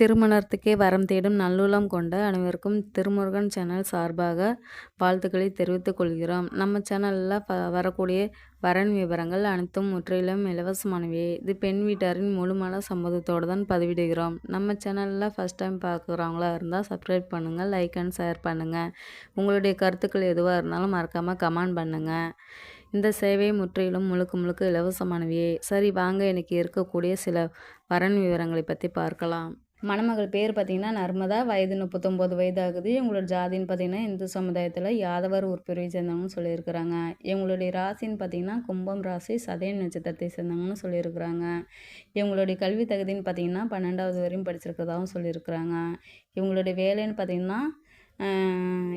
திருமணத்துக்கே வரம் தேடும் நல்லுளம் கொண்ட அனைவருக்கும் திருமுருகன் சேனல் சார்பாக வாழ்த்துக்களை தெரிவித்துக் கொள்கிறோம். நம்ம சேனலில் ப வரக்கூடிய வரன் விவரங்கள் அனைத்தும் முற்றிலும் இலவசமானவே. இது பெண் வீட்டாரின் முழுமான சம்மதத்தோடு தான் பதிவிடுகிறோம். நம்ம சேனலில் ஃபஸ்ட் டைம் பார்க்குறவங்களா இருந்தால் சப்ஸ்கிரைப் பண்ணுங்கள் லைக் அண்ட் ஷேர் பண்ணுங்கள் உங்களுடைய கருத்துக்கள் எதுவாக இருந்தாலும் மறக்காமல் கமெண்ட் பண்ணுங்கள் இந்த சேவை முற்றிலும் முழுக்க முழுக்க இலவசமானவையே சரி வாங்க எனக்கு இருக்கக்கூடிய சில வரன் விவரங்களை பற்றி பார்க்கலாம். மணமகள் பேர் பார்த்திங்கன்னா நர்மதா வயது முப்பத்தொம்போது வயது ஆகுது இவங்களோட ஜாதின்னு பார்த்திங்கன்னா இந்து சமுதாயத்தில் யாதவர் உறுப்பினரை சேர்ந்தவங்கன்னு சொல்லியிருக்கிறாங்க. இவங்களுடைய ராசின்னு பார்த்திங்கன்னா கும்பம் ராசி சதயன் நட்சத்திரத்தை சேர்ந்தவங்கன்னு சொல்லியிருக்கிறாங்க. இவங்களுடைய கல்வி தகுதின்னு பார்த்திங்கன்னா பன்னெண்டாவது வரையும் படிச்சிருக்கிறதாகவும் சொல்லியிருக்கிறாங்க. இவங்களுடைய வேலைன்னு பார்த்திங்கன்னா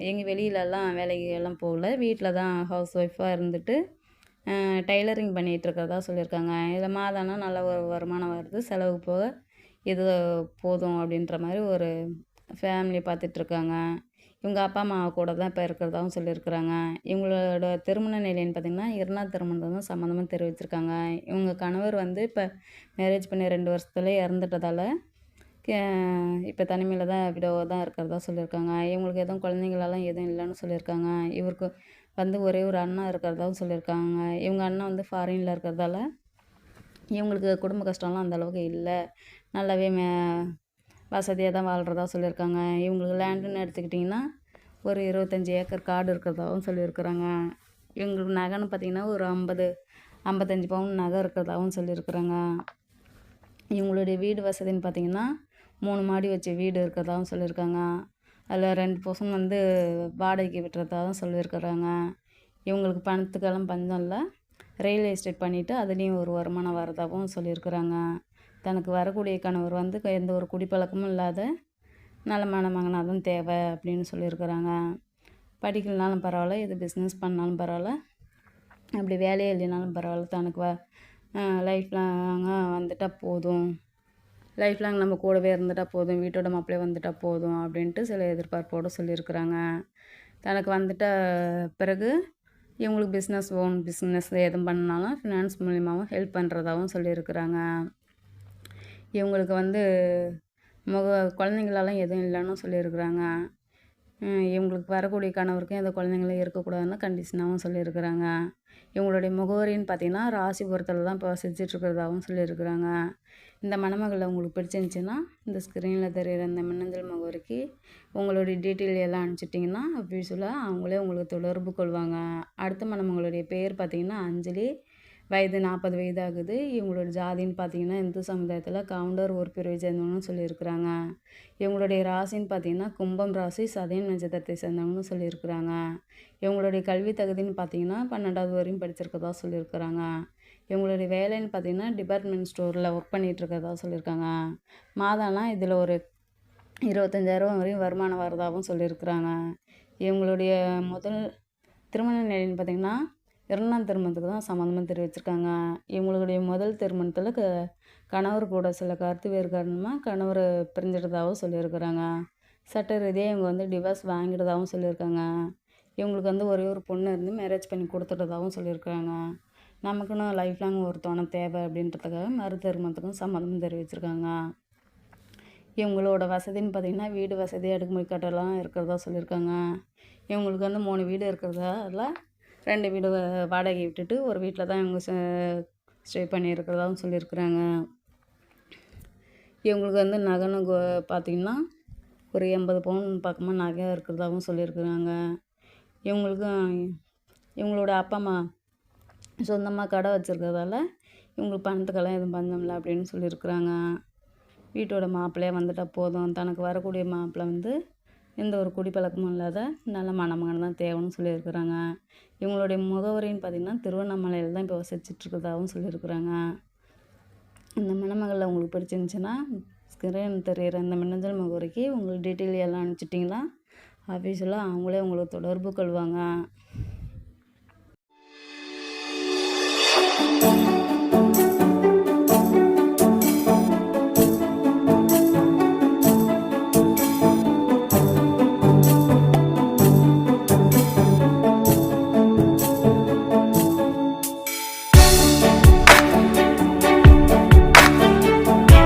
எங்கள் வெளியிலலாம் வேலைக்கு எல்லாம் போகல. வீட்டில் தான் ஹவுஸ் ஒய்ஃபாக இருந்துட்டு டைலரிங் பண்ணிகிட்டு இருக்கிறதா சொல்லியிருக்காங்க. இதில் மாதம்னா நல்ல ஒரு வருமானம் வருது. செலவுக்கு போக இது போதும் அப்படின்ற மாதிரி ஒரு ஃபேமிலி பார்த்துட்ருக்காங்க. இவங்க அப்பா அம்மா கூட தான் இப்போ இருக்கிறதாகவும் சொல்லியிருக்கிறாங்க. இவங்களோட திருமண நிலைன்னு பார்த்திங்கன்னா இரண்டாம் திருமணம் தான் சம்மந்தமாக தெரிவிச்சிருக்காங்க. இவங்க கணவர் வந்து இப்போ மேரேஜ் பண்ணி ரெண்டு வருஷத்துல இறந்துட்டதால் இப்போ தனிமையில் தான் விடோவாக தான் இருக்கிறதா சொல்லியிருக்காங்க. இவங்களுக்கு எதுவும் குழந்தைங்களெல்லாம் எதுவும் இல்லைன்னு சொல்லியிருக்காங்க. இவருக்கு வந்து ஒரே ஒரு அண்ணா இருக்கிறதாவும் சொல்லியிருக்காங்க. இவங்க அண்ணன் வந்து ஃபாரினில் இருக்கிறதால இவங்களுக்கு குடும்ப கஷ்டம்லாம் அந்தளவுக்கு இல்லை. நல்லாவே மே வசதியாக தான் வாழ்கிறதா சொல்லியிருக்காங்க. இவங்களுக்கு லேண்டுன்னு எடுத்துக்கிட்டிங்கன்னா ஒரு இருபத்தஞ்சி ஏக்கர் காடு இருக்கிறதாகவும் சொல்லியிருக்கிறாங்க. இவங்களுக்கு நகைன்னு பார்த்திங்கன்னா ஒரு ஐம்பது ஐம்பத்தஞ்சு பவுன் நகை இருக்கிறதாகவும் சொல்லியிருக்கிறாங்க. இவங்களுடைய வீடு வசதின்னு பார்த்திங்கன்னா மூணு மாடி வச்ச வீடு இருக்கிறதாகவும் சொல்லியிருக்காங்க. அதில் ரெண்டு பசங்க வந்து வாடகைக்கு விட்டுறதாகவும் சொல்லியிருக்கிறாங்க. இவங்களுக்கு பணத்துக்கெல்லாம் பஞ்சம் இல்லை. ரியல் எஸ்டேட் பண்ணிவிட்டு அதுலேயும் ஒரு வருமானம் வரதாகவும் சொல்லியிருக்கிறாங்க. தனக்கு வரக்கூடிய கணவர் வந்து எந்த ஒரு குடிப்பழக்கமும் இல்லாத நலமான மகனாக தான் தேவை அப்படின்னு சொல்லியிருக்கிறாங்க. படிக்கலனாலும் பரவாயில்ல இது பிஸ்னஸ் பண்ணாலும் பரவாயில்ல அப்படி வேலையே இல்லைனாலும் பரவாயில்ல தனக்கு வ லைஃப் லாங்காக வந்துட்டால் போதும். லைஃப் லாங் நம்ம கூடவே இருந்துட்டால் போதும் வீட்டோட மாப்பிள்ளே வந்துட்டால் போதும் அப்படின்ட்டு சில எதிர்பார்ப்போடு சொல்லியிருக்கிறாங்க. தனக்கு வந்துட்ட பிறகு இவங்களுக்கு பிஸ்னஸ் ஓன் பிஸ்னஸ் எதுவும் பண்ணாலும் ஃபினான்ஸ் மூலியமாகவும் ஹெல்ப் பண்ணுறதாகவும் சொல்லியிருக்கிறாங்க. இவங்களுக்கு வந்து முக குழந்தைங்களெல்லாம் எதுவும் இல்லைன்னு சொல்லியிருக்கிறாங்க. இவங்களுக்கு வரக்கூடிய கணவருக்கும் எந்த குழந்தைங்களும் இருக்கக்கூடாதுன்னு கண்டிஷனாகவும் சொல்லியிருக்கிறாங்க. இவங்களுடைய முகவரின்னு பார்த்திங்கன்னா ராசிபுரத்தில் தான் இப்போ செஞ்சிட்ருக்கிறதாகவும் சொல்லியிருக்கிறாங்க. இந்த மணமகளை உங்களுக்கு பிடிச்சிருந்துச்சின்னா இந்த ஸ்க்ரீனில் தெரிகிற இந்த மின்னஞ்சல் முகவரிக்கு உங்களுடைய டீட்டெயில் எல்லாம் அனுப்பிச்சிட்டிங்கன்னா அஃபீஷியலாக அவங்களே உங்களுக்கு தொடர்பு கொள்வாங்க. அடுத்த மணமகளுடைய பேர் பார்த்திங்கன்னா அஞ்சலி. வயது நாற்பது வயது ஆகுது இவங்களோட ஜாதின்னு பார்த்தீங்கன்னா இந்து சமுதாயத்தில் கவுண்டர் ஒரு பிரிவை சேர்ந்தவங்கன்னு சொல்லியிருக்கிறாங்க. இவங்களுடைய ராசின்னு பார்த்தீங்கன்னா கும்பம் ராசி சதயம் நட்சத்திரத்தை சேர்ந்தவங்கன்னு சொல்லியிருக்கிறாங்க. இவங்களுடைய கல்வி தகுதின்னு பார்த்தீங்கன்னா பன்னெண்டாவது வரையும் படிச்சிருக்கதா சொல்லியிருக்கிறாங்க. இவங்களுடைய வேலைன்னு பார்த்தீங்கன்னா டிபார்ட்மெண்ட் ஸ்டோரில் ஒர்க் பண்ணிகிட்டு சொல்லியிருக்காங்க. மாதம்லாம் இதில் ஒரு இருபத்தஞ்சாயிரம் வரையும் வருமானம் வரதாகவும் சொல்லியிருக்கிறாங்க. இவங்களுடைய முதல் திருமண நிலைன்னு பார்த்திங்கன்னா இரண்டாம் திருமணத்துக்கு தான் சம்மந்தமாக தெரிவிச்சிருக்காங்க. இவங்களுடைய முதல் திருமணத்தில் க கணவர் கூட சில கருத்து வேறு காரணமாக கணவர் பிரிஞ்சிட்டதாகவும் சொல்லியிருக்கிறாங்க. சட்ட ரீதியாக இவங்க வந்து டிவோர்ஸ் வாங்கிட்டதாகவும் சொல்லியிருக்காங்க. இவங்களுக்கு வந்து ஒரே ஒரு பொண்ணு இருந்து மேரேஜ் பண்ணி கொடுத்துட்டதாகவும் சொல்லியிருக்காங்க நமக்குன்னு லைஃப் லாங் ஒரு துணை தேவை அப்படின்றதுக்காக மறு திருமணத்துக்கும் சம்மந்தம் தெரிவிச்சிருக்காங்க. இவங்களோட வசதின்னு பார்த்திங்கன்னா வீடு வசதி அடுக்குமுறை கட்டலாம் இருக்கிறதா சொல்லியிருக்காங்க. இவங்களுக்கு வந்து மூணு வீடு இருக்கிறதால ரெண்டு வீடு வாடகை விட்டுட்டு ஒரு வீட்டில் தான் இவங்க ஸ்டே பண்ணியிருக்கிறதாகவும் சொல்லியிருக்கிறாங்க. இவங்களுக்கு வந்து நகைன்னு பார்த்திங்கன்னா ஒரு எண்பது பவுன் பக்கமாக நகை இருக்கிறதாகவும் சொல்லியிருக்கிறாங்க. இவங்களுக்கும் இவங்களோட அப்பா அம்மா சொந்தமாக கடை வச்சுருக்கிறதால இவங்களுக்கு பணத்துக்கெல்லாம் எதுவும் பண்ணமில்ல அப்படின்னு சொல்லியிருக்கிறாங்க. வீட்டோட மாப்பிள்ளையே வந்துட்டால் போதும். தனக்கு வரக்கூடிய மாப்பிள்ளை வந்து எந்த ஒரு குடிப்பழக்கமும் இல்லாத நல்ல மணமகன் தான் தேவைன்னு சொல்லியிருக்கிறாங்க. இவங்களுடைய முகவரின்னு பார்த்திங்கன்னா திருவண்ணாமலையில் தான் இப்போ வசிச்சிட்ருக்கிறதாகவும் சொல்லியிருக்கிறாங்க. இந்த மணமகளில் உங்களுக்கு பிடிச்சிருந்துச்சின்னா ஸ்கிரீன் தெரிகிற இந்த மின்னஞ்சல் முகவரிக்கு உங்களுக்கு டீட்டெயில் எல்லாம் அனுப்பிச்சிட்டிங்கன்னா ஆஃபீஸில் அவங்களே உங்களுக்கு தொடர்பு கொள்வாங்க.